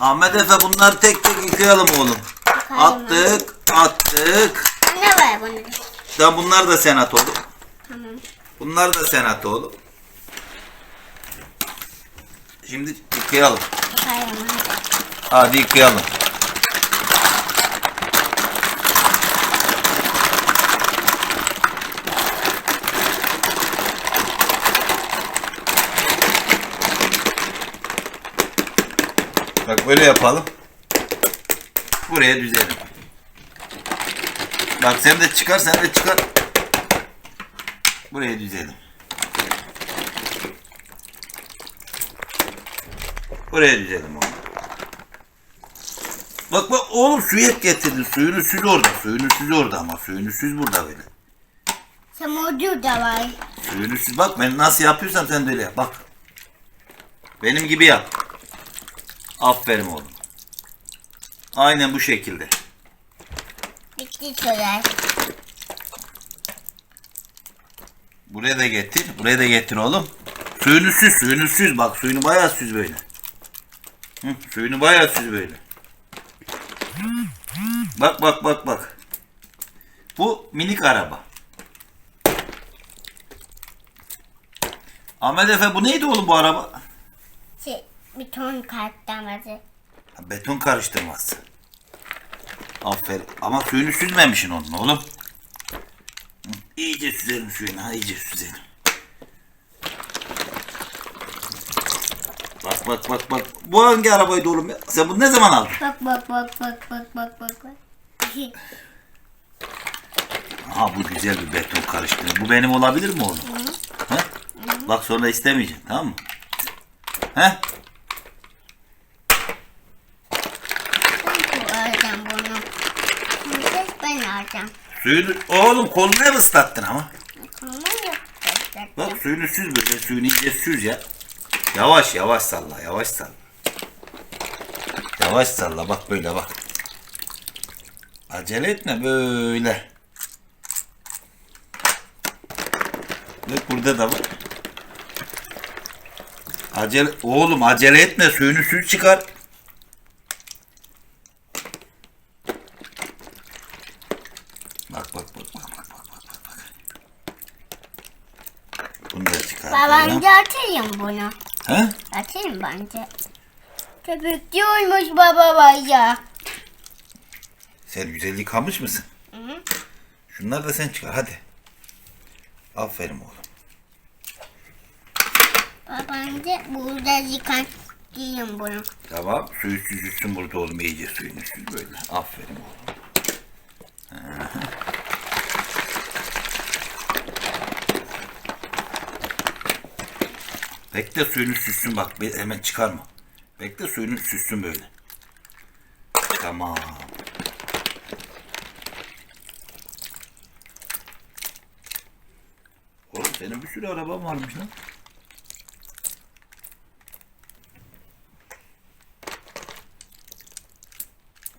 Ahmet Efe bunları tek tek yıkayalım oğlum. Attık, attık. Ne var bunun? Da bunlar da sen at oğlum. Tamam. Bunlar da sen at oğlum. Şimdi yıkayalım. Hadi yıkayalım. Bak böyle yapalım. Buraya düzelim. Bak sen de çıkar sen de çıkar. Buraya düzelim. Buraya düzelim oğlum. Bak bak oğlum suyu hep getirdin. Suyunu süz orada. Suyunu süz orada ama. Suyunu süz burada böyle. Samurcu da var. Suyunu süz. Bak ben nasıl yapıyorsam sen de öyle yap. Bak. Benim gibi yap. Aferin oğlum. Aynen bu şekilde. Bitti sürer. Buraya da getir. Buraya da getir oğlum. Suyunu süz. Suyunu süz. Bak suyunu bayağı süz böyle. Hı, suyunu bayağı süz böyle. Bak bak bak bak. Bu minik araba. Ahmet Efe bu neydi oğlum bu araba? Şey, bir ton kartlaması. Ha, Beton karıştırması. Aferin. Ama suyunu süzmemişsin onun oğlum. Hı, İyice süzelim suyunu. Ha, iyice süzelim. Bak bak bak bak. Bu hangi arabaydı oğlum ya? Sen bunu ne zaman aldın? Bak bak bak bak bak bak bak bak. Ha bu güzel bir beton karıştırma. Bu benim olabilir mi oğlum? He? Bak sonra istemeyeceksin tamam mı? He? Ben alacağım bunu. Şimdi alacağım. Suyunu oğlum kolunu hep ıslattın ama. Ama yapacağım. Bak suyunu süz böyle. Suyunu iyice süz ya. Yavaş yavaş salla. Yavaş salla. Yavaş salla. Bak böyle bak. Acele etme böyle. Bak burada da var. Acele, oğlum acele etme suyunu süz çıkar. Bak bak bak bak bak bak bak bak. Bunu da çıkartalım. Babamca atayım bunu. He? Atayım bence. Köpüklü olmuş baba var ya. Sen güzel yıkamış mısın? Hı. Şunları da sen çıkar hadi. Aferin oğlum. Babamca burada yıkan diyeyim bunu. Tamam suyu süzülsün burada oğlum iyice suyunu süz böyle. Aferin oğlum. Bekle suyunu süzsün bak hemen çıkarma. Bekle suyunu süzsün böyle. Tamam. Oğlum senin bir sürü araban varmış lan.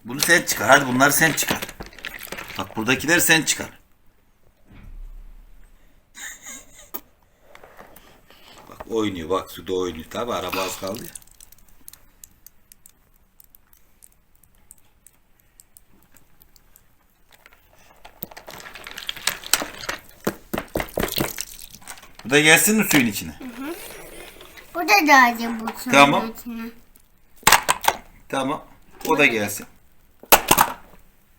Bunu sen çıkar. Hadi bunları sen çıkar. Bak buradakileri sen çıkar. Oynuyor. Bak suda oynuyor. Tabi araba az kaldı ya. Bu da gelsin mi suyun içine? Bu da dağcı bu suyun Tamam. içine. Tamam. O da gelsin.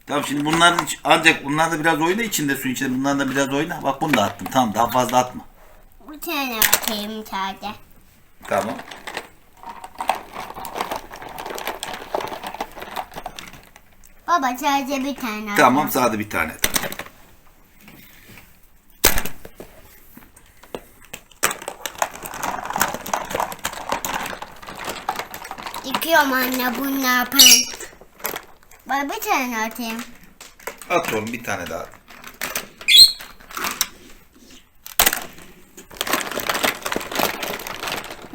Tamam şimdi bunların iç- ancak bunlar da biraz oyna içinde suyun içinde bunlar da biraz oyna. Bak bunu da attım. Tamam daha fazla atma. Bir tane atayım sadece. Tamam. Baba sadece bir tane Tamam sadece bir tane. Yıkıyorum anne ne yapayım? Baba bir tane atayım. At oğlum bir tane daha.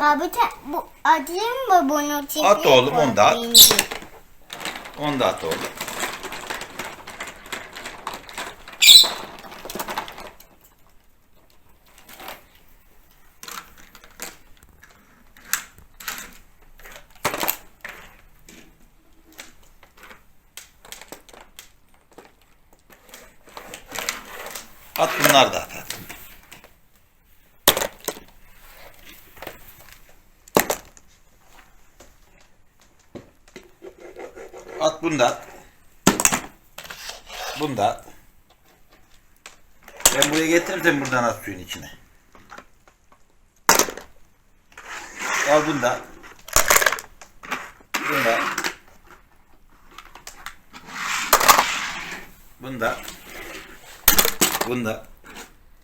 Abi te, bu atayım mı bunu? At oğlum onu da at. Onu da at oğlum. At bunlar da at. At. At bunu da at. Bunu da at. Ben buraya getirirsem buradan at suyun içine. Al bunu da. at.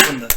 Bunu da.